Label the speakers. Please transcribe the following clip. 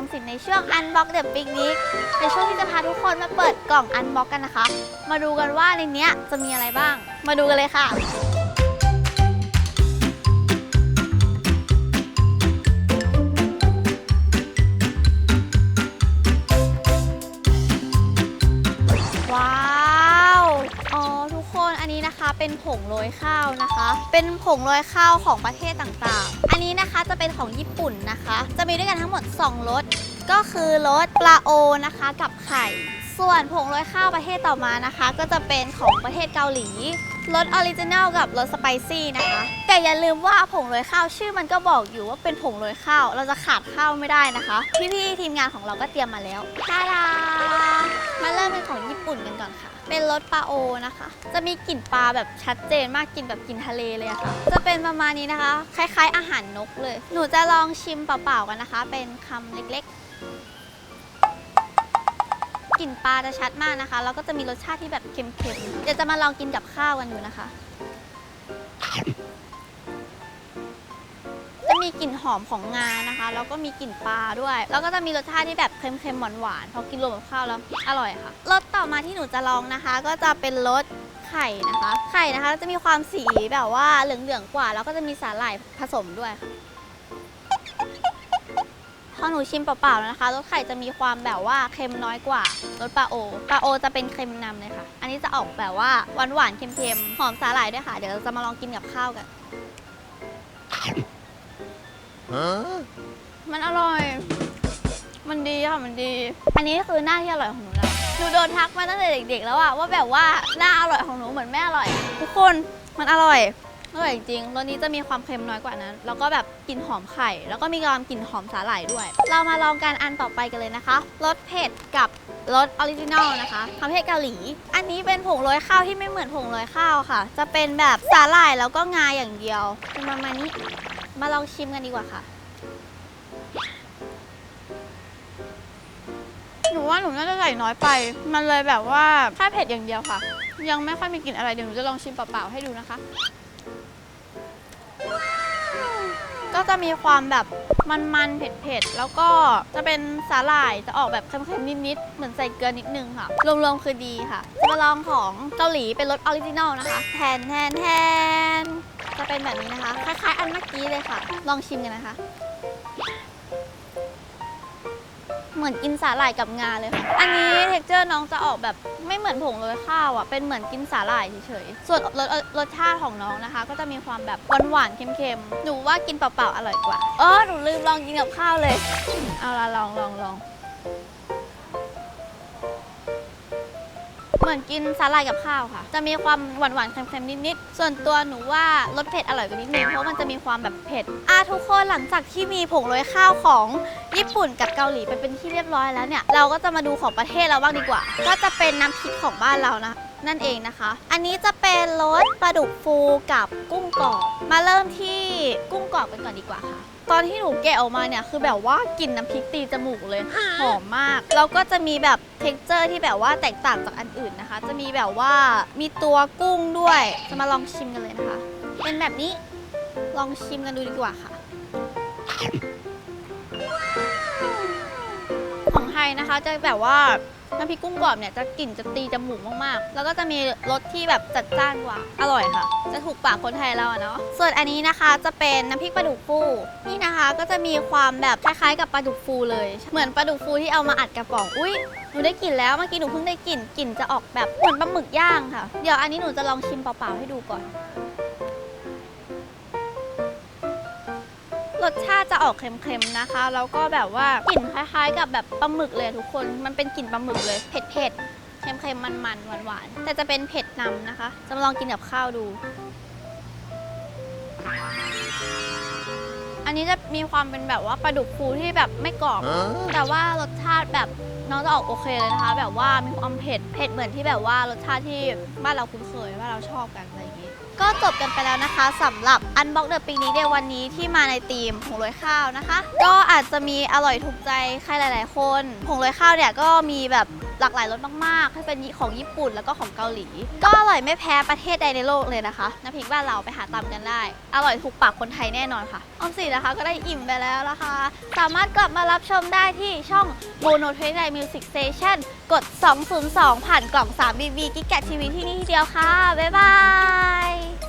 Speaker 1: ในช่วง Unbox the Picnic ในช่วงที่จะพาทุกคนมาเปิดกล่อง Unbox กันนะคะ มาดูกันว่าในเนี้ยจะมีอะไรบ้าง มาดูกันเลยค่ะ เป็นผงโรยข้าวนะคะ เป็นผงโรยข้าวของประเทศต่างๆ อันนี้นะคะจะเป็นของญี่ปุ่นนะคะ จะมีด้วยกันทั้งหมด 2รสก็คือรสปลาโอนะคะกับไข่ ส่วนผงโรยข้าวประเทศต่อมานะคะ ก็จะเป็นของประเทศเกาหลีรสออริจินัลกับรสสไปซี่นะคะ แต่อย่าลืมว่าผงโรยข้าวชื่อมันก็บอกอยู่ว่าเป็นผงโรยข้าว เราจะขาดข้าวไม่ได้นะคะ พี่ๆทีมงานของเราก็เตรียมมาแล้วตาดา มาเริ่มเป็นของญี่ปุ่นกันก่อนค่ะ เป็นรสปลาโอนะคะ จะมีกลิ่นปลาแบบชัดเจนมากกลิ่นแบบกลิ่นทะเลเลยอะค่ะ จะเป็นประมาณนี้นะคะ คล้าย ๆ อาหารนกเลย หนูจะลองชิมเปล่าๆกันนะคะ เป็นคำเล็กๆ กลิ่นปลาจะชัดมากนะคะ แล้วก็จะมีรสชาติที่แบบเค็มๆ เดี๋ยวจะมาลองกินกับข้าวกันดูนะคะจะ มีกลิ่นหอมของงานะคะ แล้วก็มีกลิ่นปลาด้วย แล้วก็จะมีรสชาติที่แบบเค็มๆหวานๆพอกินรวมกับข้าวแล้วอร่อยค่ะรสต่อมาที่หนูจะลองนะคะ ก็จะเป็นรสไข่นะคะ ไข่นะคะจะมีความสีแบบว่าเหลืองๆกว่า แล้วก็จะมีสาหร่ายผสมด้วยค่ะพอหนูชิมเปล่าๆแล้วนะคะรสไข่จะมีความแบบว่าเค็มน้อยกว่ารสปลาโอปลาโอจะเป็นเค็มนำเลยค่ะ อันนี้จะออกแบบว่าหวานหวานๆเค็มๆหอมสาหร่ายด้วยค่ะ เดี๋ยวเราจะมาลองกินกับข้าวกัน มันอร่อย มันดีค่ะ มันดี อันนี้คือหน้าที่อร่อยของหนูแล้ว หนูโดนทักมาตั้งแต่เด็กๆ แล้วอะว่าแบบว่าหน้าอร่อยของหนูเหมือนแม่อร่อย ทุกคนมันอร่อยอร่อยจริงรสนี้จะมีความเค็มน้อยกว่านั้น แล้วก็แบบกลิ่นหอมไข่ แล้วก็มีความกลิ่นหอมสาหร่ายด้วย เรามาลองกันอันต่อไปกันเลยนะคะ รสเผ็ดกับรสออริจินอลนะคะประเทศเกาหลี อันนี้เป็นผงโรยข้าวที่ไม่เหมือนผงโรยข้าวค่ะ จะเป็นแบบสาหร่ายแล้วก็งาอย่างเดียวเป็นประมาณนี้ มาลองชิมกันดีกว่าค่ะ หนูว่าหนูน่าจะใส่น้อยไป มันเลยแบบว่าแค่เผ็ดอย่างเดียวค่ะ ยังไม่ค่อยมีกลิ่นอะไรเดี๋ยวหนูจะลองชิมเปล่าๆให้ดูนะคะ ก็จะมีความแบบมันๆเผ็ดๆ แล้วก็จะเป็นสาหร่ายจะออกแบบเค็มๆนิดๆ เหมือนใส่เกลือนิดนึงค่ะ รวมๆ คือดีค่ะ จะมาลองของเกาหลีเป็นรสออริจินอลนะคะ แทนแทนแทนจะเป็นแบบนี้นะคะ คล้ายๆ อันเมื่อกี้เลยค่ะ ลองชิมกันนะคะ เหมือนกินสาหร่ายกับงาเลยค่ะ อันนี้เท็กเจอร์น้องจะออกแบบไม่เหมือนผงโรยข้าวอะ เป็นเหมือนกินสาหร่ายเฉยๆ ส่วนรสรสชาติของน้องนะคะ ก็จะมีความแบบหวานๆเค็มๆ หนูว่ากินเปล่าๆอร่อยกว่า เออหนูลืมลองกินกับข้าวเลย เอาละลองลองลอง มือนกินสาหร่ายกับข้าวค่ะ จะมีความหวานๆเค็มๆนิดๆส่วนตัวหนูว่ารสเผ็ดอร่อยกว่านิดนึงเพราะมันจะมีความแบบเผ็ดอะทุกคนหลังจากที่มีผงโรยข้าวของญี่ปุ่นกับเกาหลีไปเป็นที่เรียบร้อยแล้วเนี่ยเราก็จะมาดูของประเทศเราบ้างดีกว่า ก็จะเป็นน้ำพริกของบ้านเรานะ นั่นเองนะคะ อันนี้จะเป็นรสปลาดุกฟูกับกุ้งกรอบ มาเริ่มที่กุ้งกรอบกันก่อนดีกว่าค่ะ ตอนที่หนูแกะออกมาเนี่ยคือแบบว่ากลิ่นน้ำพริกตีจมูกเลย หอมมาก แล้วก็จะมีแบบเท็กเจอร์ที่แบบว่าแตกต่างจากอันอื่นนะคะ จะมีแบบว่ามีตัวกุ้งด้วย จะมาลองชิมกันเลยนะคะ เป็นแบบนี้ ลองชิมกันดูดีกว่าค่ะของไทยนะคะจะแบบว่า น้ำพริกกุ้งกรอบเนี่ยจะกลิ่นจะตีจมูกมากๆ แล้วก็จะมีรสที่แบบจัดจ้านกว่า อร่อยค่ะ จะถูกปากคนไทยเราอะเนาะ ส่วนอันนี้นะคะจะเป็นน้ำพริกปลาดุกฟูนี่นะคะก็จะมีความแบบคล้ายๆกับปลาดุกฟูเลย เหมือนปลาดุกฟูที่เอามาอัดกระป๋อง อุ้ยหนูได้กลิ่นแล้วเมื่อกี้หนูเพิ่งได้กลิ่นกลิ่นจะออกแบบเหมือนปลาหมึกย่างค่ะ เดี๋ยวอันนี้หนูจะลองชิมเปล่าๆให้ดูก่อน รสชาติจะออกเค็มๆนะคะ แล้วก็แบบว่ากลิ่นคล้ายๆ กับแบบปลาหมึกเลยทุกคน มันเป็นกลิ่นปลาหมึกเลย เผ็ดๆ เค็มๆ มันๆ หวานๆ แต่จะเป็นเผ็ดนำนะคะ จะมาลองกินกับข้าวดู อันนี้จะมีความเป็นแบบว่าปลาดุกฟูที่แบบไม่กรอบ แต่ว่ารสชาติแบบน้องจะออกโอเคเลยนะคะ แบบว่ามีความเผ็ด เผ็ดเหมือนที่แบบว่ารสชาติที่บ้านเราคุ้นเคยบ้านเราชอบกันอะไรอย่างนี้ ก็จบกันไปแล้วนะคะสำหรับอันบ็อกเดอะปีนี้ในวันนี้ที่มาในธีมผงโรยข้าวนะคะ ก็อาจจะมีอร่อยถูกใจใครหลาย ๆ คนผงโรยข้าวเนี่ยก็มีแบบ หลากหลายรสมากๆถ้เป็นของญี่ปุ่นแล้วก็ของเกาหลี ก็อร่อยไม่แพ้ประเทศใดในโลกเลยนะคะน้ำพริกบ้านเราไปหาตำกันได้ อร่อยถูกปากคนไทยแน่นอนค่ะออมสินนะคะก็ได้อิ่มไปแล้วนะคะ สามารถกลับมารับชมได้ที่ช่อง Mono 29 Music Station กด 202 ผ่านกล่อง 3BB กิกแกทีวีที่นี่ที่เดียวค่ะ บ๊ายบาย